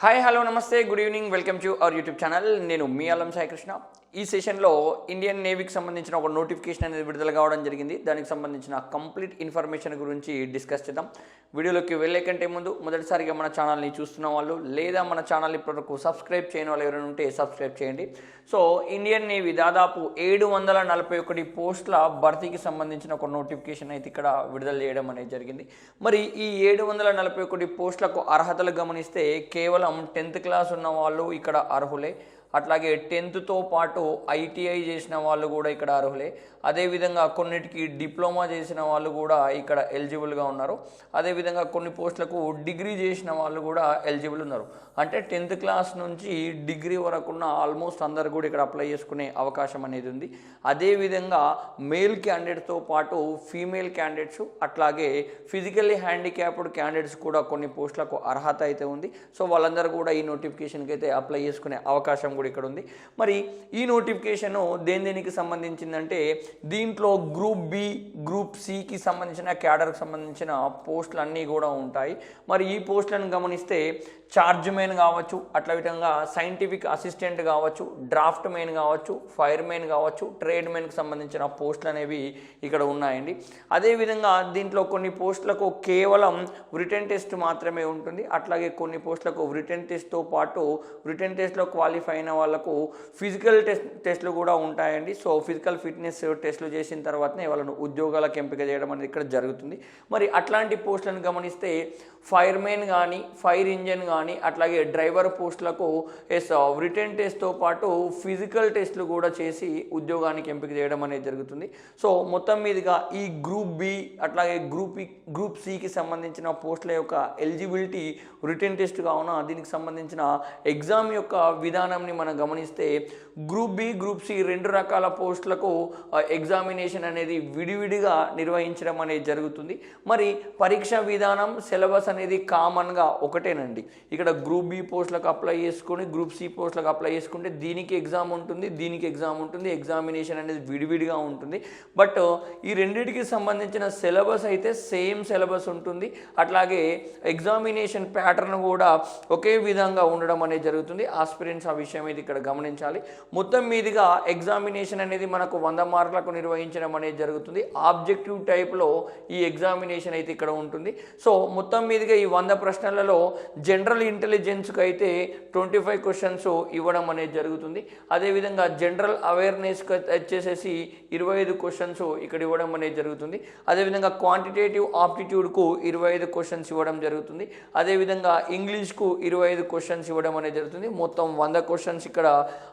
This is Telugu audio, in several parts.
Hi hello namaste good evening welcome to our YouTube channel. నేను మీ అల్లం సాయి కృష్ణ ఈ సెషన్లో ఇండియన్ నేవీకి సంబంధించిన ఒక నోటిఫికేషన్ అనేది విడుదల కావడం జరిగింది. దానికి సంబంధించిన కంప్లీట్ ఇన్ఫర్మేషన్ గురించి డిస్కస్ చేద్దాం. వీడియోలోకి వెళ్ళే కంటే ముందు మొదటిసారిగా మన ఛానల్ని చూస్తున్న వాళ్ళు లేదా మన ఛానల్ ఇప్పటివరకు సబ్స్క్రైబ్ చేయని వాళ్ళు ఎవరైనా ఉంటే సబ్స్క్రైబ్ చేయండి. సో ఇండియన్ నేవీ దాదాపు ఏడు వందల నలభై ఒకటి పోస్టుల భర్తీకి సంబంధించిన ఒక నోటిఫికేషన్ అయితే ఇక్కడ విడుదల చేయడం అనేది జరిగింది. మరి ఈ ఏడు వందల నలభై ఒకటి పోస్టులకు అర్హతలు గమనిస్తే కేవలం టెన్త్ క్లాస్ ఉన్న వాళ్ళు ఇక్కడ అర్హులే. అట్లాగే టెన్త్తో పాటు ఐటీఐ చేసిన వాళ్ళు కూడా ఇక్కడ అర్హులే. అదేవిధంగా కొన్నిటికి డిప్లొమా చేసిన వాళ్ళు కూడా ఇక్కడ ఎలిజిబుల్గా ఉన్నారు. అదేవిధంగా కొన్ని పోస్టులకు డిగ్రీ చేసిన వాళ్ళు కూడా ఎలిజిబుల్ ఉన్నారు. అంటే టెన్త్ క్లాస్ నుంచి డిగ్రీ వరకు ఉన్న ఆల్మోస్ట్ అందరు కూడా ఇక్కడ అప్లై చేసుకునే అవకాశం అనేది ఉంది. అదేవిధంగా మేల్ క్యాండిడేట్తో పాటు ఫీమేల్ క్యాండిడేట్స్ అట్లాగే ఫిజికల్లీ హ్యాండిక్యాప్డ్ క్యాండిడేట్స్ కూడా కొన్ని పోస్టులకు అర్హత అయితే ఉంది. సో వాళ్ళందరూ కూడా ఈ నోటిఫికేషన్కి అయితే అప్లై చేసుకునే అవకాశం కూడా ఇక్కడ ఉంది. మరి ఈ నోటిఫికేషన్ దేని దేనికి సంబంధించిందంటే దీంట్లో గ్రూప్ బి గ్రూప్ సికి సంబంధించిన క్యాడర్కి సంబంధించిన పోస్టులు అన్నీ కూడా ఉంటాయి. మరి ఈ పోస్టులను గమనిస్తే చార్జ్ మెయిన్ కావచ్చు అట్లా విధంగా సైంటిఫిక్ అసిస్టెంట్ కావచ్చు డ్రాఫ్ట్ మెయిన్ కావచ్చు ఫైర్ మెయిన్ కావచ్చు ట్రేడ్ మెయిన్కి సంబంధించిన పోస్టులు అనేవి ఇక్కడ ఉన్నాయండి. అదేవిధంగా దీంట్లో కొన్ని పోస్టులకు కేవలం రిటర్న్ టెస్ట్ మాత్రమే ఉంటుంది. అట్లాగే కొన్ని పోస్టులకు రిటర్న్ టెస్ట్తో పాటు రిటర్న్ టెస్ట్లో క్వాలిఫై అయిన వాళ్ళకు ఫిజికల్ టెస్ట్ టెస్ట్లు కూడా ఉంటాయండి. సో ఫిజికల్ ఫిట్నెస్ టెస్ట్లు చేసిన తర్వాతనే వాళ్ళను ఉద్యోగాలకు ఎంపిక చేయడం అనేది ఇక్కడ జరుగుతుంది. మరి అట్లాంటి పోస్టులను గమనిస్తే ఫైర్ మెయిన్ కానీ ఫైర్ ఇంజన్ కానీ కానీ అట్లాగే డ్రైవర్ పోస్టులకు ఎస్ రిటర్న్ టెస్ట్తో పాటు ఫిజికల్ టెస్ట్లు కూడా చేసి ఉద్యోగానికి ఎంపిక చేయడం అనేది జరుగుతుంది. సో మొత్తం మీదుగా ఈ గ్రూప్ బి అట్లాగే గ్రూప్ గ్రూప్ సికి సంబంధించిన పోస్టుల యొక్క ఎలిజిబిలిటీ రిటర్న్ టెస్ట్ కావున దీనికి సంబంధించిన ఎగ్జామ్ యొక్క విధానంని మనం గమనిస్తే గ్రూప్ బి గ్రూప్ సి రెండు రకాల పోస్టులకు ఎగ్జామినేషన్ అనేది విడివిడిగా నిర్వహించడం అనేది జరుగుతుంది. మరి పరీక్ష విధానం సిలబస్ అనేది కామన్గా ఒకటేనండి. ఇక్కడ గ్రూప్ బి పోస్టులకు అప్లై చేసుకొని గ్రూప్ సి పోస్టులకు అప్లై చేసుకుంటే దీనికి ఎగ్జామ్ ఉంటుంది దీనికి ఎగ్జామ్ ఉంటుంది ఎగ్జామినేషన్ అనేది విడివిడిగా ఉంటుంది. బట్ ఈ రెండింటికి సంబంధించిన సిలబస్ అయితే సేమ్ సిలబస్ ఉంటుంది. అట్లాగే ఎగ్జామినేషన్ ప్యాటర్న్ కూడా ఒకే విధంగా ఉండడం అనేది జరుగుతుంది. ఆస్పిరెంట్స్ ఆ విషయం అయితే ఇక్కడ గమనించాలి. మొత్తం మీదుగా ఎగ్జామినేషన్ అనేది మనకు వంద మార్కులకు నిర్వహించడం అనేది జరుగుతుంది. ఆబ్జెక్టివ్ టైప్లో ఈ ఎగ్జామినేషన్ అయితే ఇక్కడ ఉంటుంది. సో మొత్తం మీదుగా ఈ వంద ప్రశ్నలలో జనరల్ ఇంటెలిజెన్స్కి అయితే ట్వంటీ ఫైవ్ క్వశ్చన్స్ ఇవ్వడం అనేది జరుగుతుంది. అదేవిధంగా జనరల్ అవేర్నెస్కి వచ్చేసేసి ఇరవై ఐదు క్వశ్చన్స్ ఇక్కడ ఇవ్వడం అనేది జరుగుతుంది. అదేవిధంగా క్వాంటిటేటివ్ ఆప్టిట్యూడ్కు ఇరవై ఐదు క్వశ్చన్స్ ఇవ్వడం జరుగుతుంది. అదేవిధంగా ఇంగ్లీష్కు ఇరవై ఐదు క్వశ్చన్స్ ఇవ్వడం అనేది జరుగుతుంది. మొత్తం వంద క్వశ్చన్స్ ఇక్కడ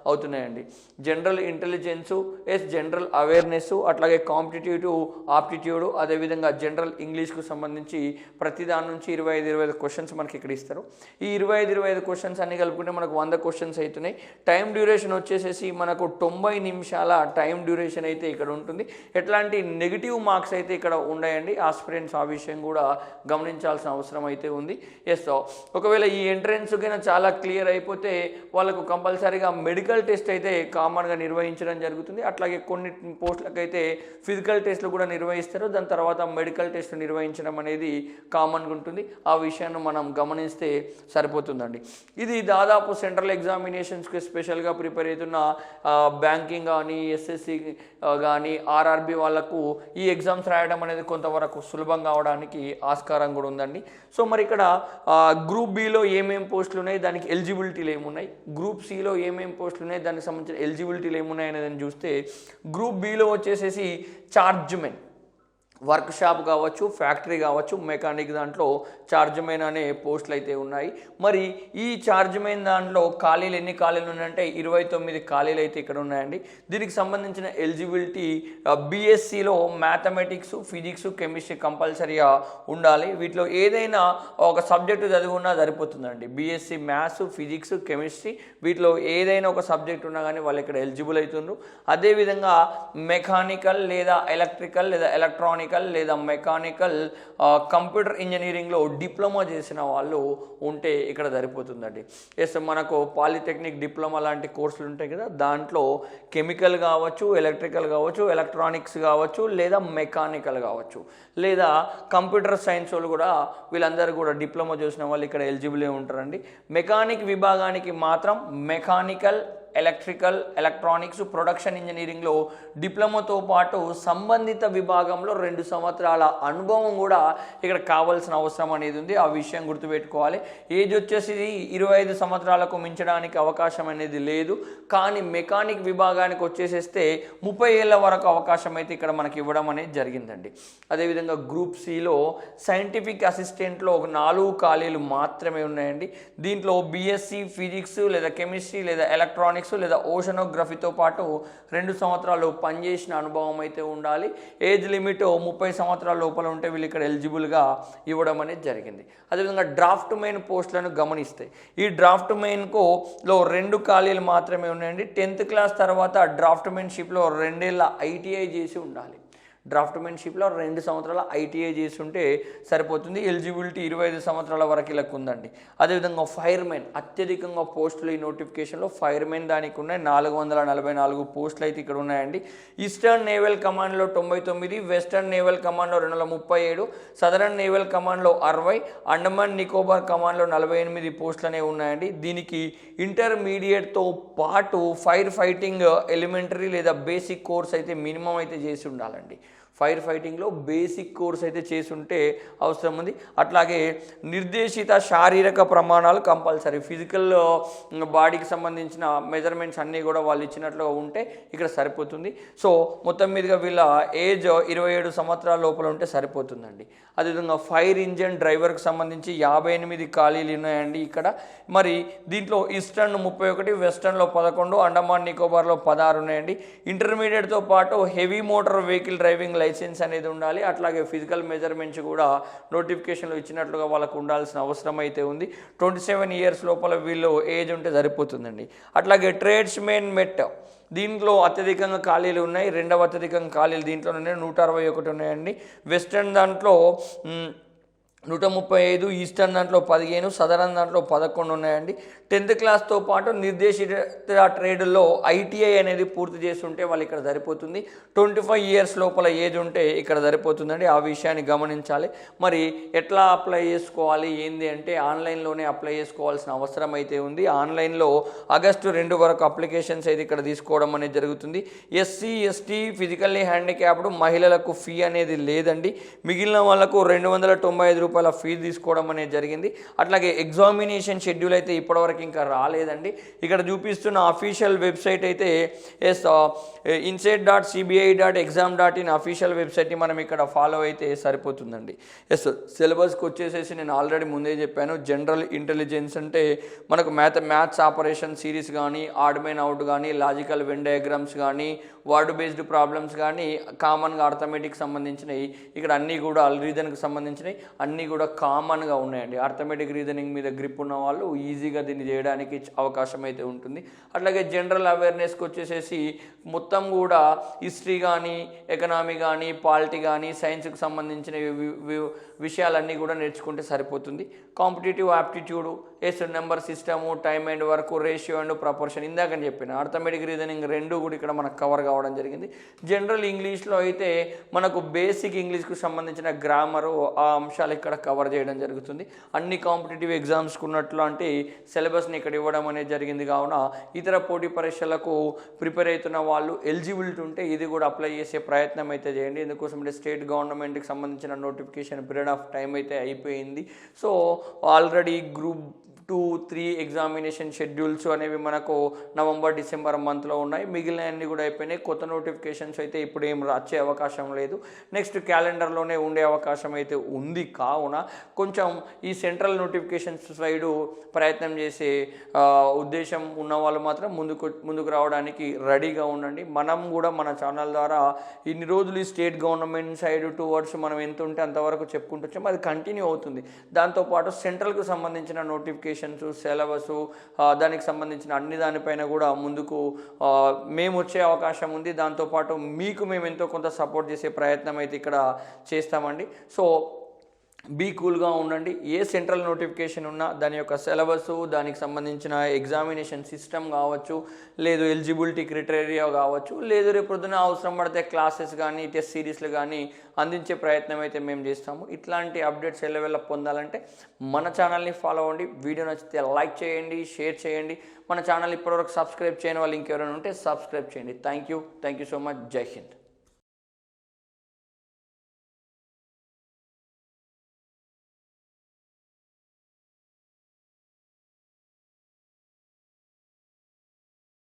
అవుతున్నాయి. అవుతున్నాయండి general intelligence as general awareness అట్లాగే కాంపిటేటివ్ ఆప్టిట్యూడ్ అదేవిధంగా జనరల్ ఇంగ్లీష్కు సంబంధించి ప్రతి దాని నుంచి ఇరవై ఐదు ఇరవై ఐదు క్వశ్చన్స్ మనకి ఇక్కడ ఇస్తారు. ఈ ఇరవై ఐదు ఇరవై ఐదు క్వశ్చన్స్ అన్ని కలుపుకుంటే మనకు వంద క్వశ్చన్స్ అవుతున్నాయి టైం డ్యూరేషన్ వచ్చేసేసి మనకు తొంభై నిమిషాల టైం డ్యూరేషన్ అయితే ఇక్కడ ఉంటుంది. ఎట్లాంటి నెగిటివ్ మార్క్స్ అయితే ఇక్కడ ఉన్నాయండి. ఆస్పిరెంట్స్ ఆ విషయం కూడా గమనించాల్సిన అవసరం అయితే ఉంది. ఎస్ ఒకవేళ ఈ ఎంట్రెన్స్ కైనా చాలా క్లియర్ అయిపోతే వాళ్ళకు కంపల్సరీగా మెడికల్ టెస్ట్ అయితే కామన్గా నిర్వహించడం జరుగుతుంది. అట్లాగే కొన్ని పోస్టులకు అయితే ఫిజికల్ టెస్ట్లు కూడా నిర్వహిస్తారు. దాని తర్వాత మెడికల్ టెస్ట్ నిర్వహించడం అనేది కామన్గా ఉంటుంది. ఆ విషయాన్ని మనం గమనిస్తే సరిపోతుందండి. ఇది దాదాపు సెంట్రల్ ఎగ్జామినేషన్స్కి స్పెషల్గా ప్రిపేర్ అవుతున్న బ్యాంకింగ్ కానీ ఎస్ఎస్సి కానీ ఆర్ఆర్బి వాళ్ళకు ఈ ఎగ్జామ్స్ రాయడం అనేది కొంతవరకు సులభం కావడానికి ఆస్కారం కూడా ఉందండి. సో మరి ఇక్కడ గ్రూప్ బిలో ఏమేమి పోస్టులు ఉన్నాయి? దానికి ఎలిజిబిలిటీలు ఏమున్నాయి? గ్రూప్ సిలో ఏమేమి పోస్టులు ఉన్నాయి? దానికి సంబంధించిన ఎలిజిబిలిటీలు ఏమున్నాయి అనేది చూస్తే గ్రూప్ బిలో వచ్చేసేసి చార్జ్మెన్ వర్క్ షాప్ కావచ్చు ఫ్యాక్టరీ కావచ్చు మెకానిక్ దాంట్లో చార్జ్మెన్ అనే పోస్టులు అయితే ఉన్నాయి. మరి ఈ చార్జ్మెన్ దాంట్లో ఖాళీలు ఎన్ని ఖాళీలు ఉన్నాయంటే ఇరవై తొమ్మిది ఖాళీలు అయితే ఇక్కడ ఉన్నాయండి. దీనికి సంబంధించిన ఎలిజిబిలిటీ బీఎస్సీలో మ్యాథమెటిక్స్ ఫిజిక్స్ కెమిస్ట్రీ కంపల్సరీగా ఉండాలి. వీటిలో ఏదైనా ఒక సబ్జెక్టు చదివి ఉన్నా సరిపోతుందండి బీఎస్సీ మ్యాథ్స్ ఫిజిక్స్ కెమిస్ట్రీ వీటిలో ఏదైనా ఒక సబ్జెక్ట్ ఉన్నా కానీ వాళ్ళు ఇక్కడ ఎలిజిబుల్ అవుతుండ్రు. అదేవిధంగా మెకానికల్ లేదా ఎలక్ట్రికల్ లేదా ఎలక్ట్రానిక్ ఎలక్ట్రానికల్ లేదా మెకానికల్ కంప్యూటర్ ఇంజనీరింగ్లో డిప్లొమా చేసిన వాళ్ళు ఉంటే ఇక్కడ సరిపోతుందండి. ఎస్ మనకు పాలిటెక్నిక్ డిప్లొమా లాంటి కోర్సులు ఉంటాయి కదా దాంట్లో కెమికల్ కావచ్చు ఎలక్ట్రికల్ కావచ్చు ఎలక్ట్రానిక్స్ కావచ్చు లేదా మెకానికల్ కావచ్చు. లేదా కంప్యూటర్ సైన్స్ వాళ్ళు కూడా వీళ్ళందరూ కూడా డిప్లొమా చేసిన వాళ్ళు ఇక్కడ ఎలిజిబుల్ ఉంటారండి. మెకానిక్ విభాగానికి మాత్రం మెకానికల్ ఎలక్ట్రికల్ ఎలక్ట్రానిక్స్ ప్రొడక్షన్ ఇంజనీరింగ్లో డిప్లొమాతో పాటు సంబంధిత విభాగంలో రెండు సంవత్సరాల అనుభవం కూడా ఇక్కడ కావాల్సిన అవసరం అనేది ఉంది. ఆ విషయం గుర్తుపెట్టుకోవాలి. ఏజ్ వచ్చేసి ఇరవై ఐదు సంవత్సరాలకు మించడానికి అవకాశం అనేది లేదు. కానీ మెకానిక్ విభాగానికి వచ్చేసేస్తే ముప్పై ఏళ్ళ వరకు అవకాశం అయితే ఇక్కడ మనకి ఇవ్వడం అనేది జరిగిందండి. అదేవిధంగా గ్రూప్ సిలో సైంటిఫిక్ అసిస్టెంట్లో ఒక నాలుగు ఖాళీలు మాత్రమే ఉన్నాయండి. దీంట్లో బీఎస్సీ ఫిజిక్స్ లేదా కెమిస్ట్రీ లేదా ఎలక్ట్రానిక్స్ లేదా ఓషనోగ్రఫీతో పాటు రెండు సంవత్సరాలు పనిచేసిన అనుభవం అయితే ఉండాలి. ఏజ్ లిమిట్ ముప్పై సంవత్సరాల లోపల ఉంటే వీళ్ళు ఇక్కడ ఎలిజిబుల్గా ఇవ్వడం అనేది జరిగింది. అదేవిధంగా డ్రాఫ్ట్ మెయిన్ పోస్టులను గమనిస్తే ఈ డ్రాఫ్ట్ మెయిన్కు లో రెండు ఖాళీలు మాత్రమే ఉన్నాయండి. టెన్త్ క్లాస్ తర్వాత డ్రాఫ్ట్ మెయిన్షిప్లో రెండేళ్ళ ఐటీఐ చేసి ఉండాలి. డ్రాఫ్ట్మెన్షిప్లో రెండు సంవత్సరాల ఐటీఐ చేసి ఉంటే సరిపోతుంది. ఎలిజిబిలిటీ ఇరవై ఐదు సంవత్సరాల వరకు ఇలా ఉందండి అదేవిధంగా ఫైర్మెన్ అత్యధికంగా పోస్టులు ఈ నోటిఫికేషన్లో ఫైర్మెన్ దానికి ఉన్నాయి. నాలుగు వందల నలభై నాలుగు పోస్టులు అయితే ఇక్కడ ఉన్నాయండి. ఈస్టర్న్ నేవల్ కమాండ్లో తొంభై తొమ్మిది వెస్టర్న్ నేవల్ కమాండ్లో రెండు వందల ముప్పై ఏడు సదరన్ నేవల్ కమాండ్లో అరవై అండమాన్ నికోబార్ కమాండ్లో నలభై ఎనిమిది పోస్టులు అనేవి ఉన్నాయండి. దీనికి ఇంటర్మీడియట్తో పాటు ఫైర్ ఫైటింగ్ ఎలిమెంటరీ లేదా బేసిక్ కోర్స్ అయితే మినిమం అయితే చేసి ఉండాలండి. ఫైర్ ఫైటింగ్లో బేసిక్ కోర్స్ అయితే చేసి ఉంటే అవసరం ఉంది. అట్లాగే నిర్దేశిత శారీరక ప్రమాణాలు కంపల్సరీ. ఫిజికల్ బాడీకి సంబంధించిన మెజర్మెంట్స్ అన్నీ కూడా వాళ్ళు ఇచ్చినట్లుగా ఉంటే ఇక్కడ సరిపోతుంది. సో మొత్తం మీదుగా వీళ్ళ ఏజ్ ఇరవై ఏడు సంవత్సరాల లోపల ఉంటే సరిపోతుందండి. అదేవిధంగా ఫైర్ ఇంజన్ డ్రైవర్కి సంబంధించి యాభై ఎనిమిది ఖాళీలు ఉన్నాయండి ఇక్కడ. మరి దీంట్లో ఈస్టర్న్ ముప్పై ఒకటి వెస్టర్న్లో పదకొండు అండమాన్ నికోబార్లో పదహారు ఉన్నాయండి. ఇంటర్మీడియట్తో పాటు heavy motor vehicle driving licence అనేది ఉండాలి. అట్లాగే ఫిజికల్ మెజర్మెంట్స్ కూడా నోటిఫికేషన్లు ఇచ్చినట్లుగా వాళ్ళకు ఉండాల్సిన అవసరం అయితే ఉంది. ట్వంటీ సెవెన్ ఇయర్స్ లోపల వీళ్ళు ఏజ్ ఉంటే సరిపోతుందండి. అట్లాగే ట్రేడ్స్ మెయిన్ మెట్ దీంట్లో అత్యధికంగా ఖాళీలు ఉన్నాయి. రెండవ అత్యధికంగా ఖాళీలు దీంట్లో ఉన్నాయి. నూట అరవై ఒకటి ఉన్నాయండి. వెస్టర్న్ దాంట్లో నూట ముప్పై ఐదు ఈస్టర్న్ దాంట్లో పదిహేను సదరన్ దాంట్లో పదకొండు ఉన్నాయండి. టెన్త్ క్లాస్తో పాటు నిర్దేశిత ట్రేడ్లో ఐటీఐ అనేది పూర్తి చేస్తుంటే వాళ్ళు ఇక్కడ సరిపోతుంది. ట్వంటీ ఫైవ్ ఇయర్స్ లోపల ఏజ్ ఉంటే ఇక్కడ సరిపోతుందండి. ఆ విషయాన్ని గమనించాలి. మరి ఎట్లా అప్లై చేసుకోవాలి? ఏంది అంటే ఆన్లైన్లోనే అప్లై చేసుకోవాల్సిన అవసరం అయితే ఉంది. ఆన్లైన్లో ఆగస్టు రెండు వరకు అప్లికేషన్స్ అయితే ఇక్కడ తీసుకోవడం అనేది జరుగుతుంది. ఎస్సీ ఎస్టీ ఫిజికల్లీ హ్యాండిక్యాప్డ్ మహిళలకు ఫీ అనేది లేదండి. మిగిలిన వాళ్ళకు రెండు వందల తొంభై ఐదు రూపాయల ఫీజు తీసుకోవడం అనేది జరిగింది. అట్లాగే ఎగ్జామినేషన్ షెడ్యూల్ అయితే ఇప్పటివరకు ఇంకా రాలేదండి. ఇక్కడ చూపిస్తున్న అఫీషియల్ వెబ్సైట్ అయితే S inset dot CBI dot exam dot in official వెబ్సైట్ని మనం ఇక్కడ ఫాలో అయితే సరిపోతుందండి. ఎస్ సిలబస్కి వచ్చేసేసి నేను ఆల్రెడీ ముందే చెప్పాను. జనరల్ ఇంటెలిజెన్స్ అంటే మనకు మ్యాథ్ మ్యాథ్స్ ఆపరేషన్ సిరీస్ కానీ ఆడ్మెన్ అవుట్ కానీ లాజికల్ వెన్ డయాగ్రామ్స్ కానీ వర్డ్ బేస్డ్ ప్రాబ్లమ్స్ కానీ కామన్గా అర్థమెటిక్ సంబంధించినవి ఇక్కడ అన్నీ కూడా అల్రీజన్కి సంబంధించినవి అన్నీ కూడా కామన్గా ఉన్నాయండి. ఆర్థమెటిక్ రీజనింగ్ మీద గ్రిప్ ఉన్న వాళ్ళు ఈజీగా దీన్ని చేయడానికి అవకాశం అయితే ఉంటుంది. అట్లాగే జనరల్ అవేర్నెస్కి వచ్చేసేసి మొత్తం కూడా హిస్టరీ కానీ ఎకనామీ కానీ పాలిటీ కానీ సైన్స్కి సంబంధించిన విషయాలన్నీ కూడా నేర్చుకుంటే సరిపోతుంది. Competitive aptitude as number system time and work ratio and proportion ఇందాకని చెప్పిన. అర్థమెటిక్ రీజనింగ్ రెండు కూడా ఇక్కడ మనకు కవర్ కావడం జరిగింది. జనరల్ ఇంగ్లీష్లో అయితే మనకు బేసిక్ ఇంగ్లీష్కు సంబంధించిన గ్రామరు ఆ అంశాలు ఇక్కడ కవర్ చేయడం జరుగుతుంది. అన్ని కాంపిటేటివ్ ఎగ్జామ్స్కి ఉన్నట్లాంటి సిలబస్ని ఇక్కడ ఇవ్వడం అనేది జరిగింది. కావున ఇతర పోటీ పరీక్షలకు ప్రిపేర్ అవుతున్న వాళ్ళు ఎలిజిబిలిటీ ఉంటే ఇది కూడా అప్లై చేసే ప్రయత్నం అయితే చేయండి. ఎందుకోసం అంటే స్టేట్ గవర్నమెంట్కి సంబంధించిన నోటిఫికేషన్ పీరియడ్ ఆఫ్ టైం అయితే అయిపోయింది. So already group two three examination schedules అనేవి మనకు నవంబర్ డిసెంబర్ మంత్లో ఉన్నాయి. మిగిలినవన్నీ కూడా అయిపోయినాయి. కొత్త నోటిఫికేషన్స్ అయితే ఇప్పుడు ఏం వచ్చే అవకాశం లేదు. నెక్స్ట్ క్యాలెండర్లోనే ఉండే అవకాశం అయితే ఉంది. కావున కొంచెం ఈ సెంట్రల్ నోటిఫికేషన్స్ సైడు ప్రయత్నం చేసే ఉద్దేశం ఉన్న వాళ్ళు మాత్రం ముందుకు ముందుకు రావడానికి రెడీగా ఉండండి. మనం కూడా మన ఛానల్ ద్వారా ఇన్ని రోజులు ఈ state government side towards మనం ఎంత ఉంటే అంతవరకు చెప్పుకుంటూ వచ్చాము అది కంటిన్యూ అవుతుంది. దాంతోపాటు సెంట్రల్కు సంబంధించిన నోటిఫికేషన్ ఇన్ఫర్మేషన్స్ సిలబస్ దానికి సంబంధించిన అన్ని దానిపైన కూడా ముందుకు మేము వచ్చే అవకాశం ఉంది. దాంతోపాటు మీకు మేము ఎంతో కొంత సపోర్ట్ చేసే ప్రయత్నం అయితే ఇక్కడ చేస్తామండి. సో బీ కూల్గా ఉండండి. ఏ సెంట్రల్ నోటిఫికేషన్ ఉన్నా దాని యొక్క సిలబస్ దానికి సంబంధించిన ఎగ్జామినేషన్ సిస్టమ్ కావచ్చు లేదు ఎలిజిబిలిటీ క్రిటేరియా కావచ్చు లేదు రేపు పొద్దున అవసరం పడితే క్లాసెస్ కానీ టెస్ట్ సిరీస్లు కానీ అందించే ప్రయత్నం అయితే మేము చేస్తాము. ఇట్లాంటి అప్డేట్స్ ఎల్లవెల్ల పొందాలంటే మన ఛానల్ని ఫాలో అవ్వండి. వీడియో నచ్చితే లైక్ చేయండి షేర్ చేయండి. మన ఛానల్ ఇప్పటివరకు సబ్స్క్రైబ్ చేయని వాళ్ళు ఇంకెవరైనా ఉంటే సబ్స్క్రైబ్ చేయండి. Thank you. Thank you so much. Jai Hind.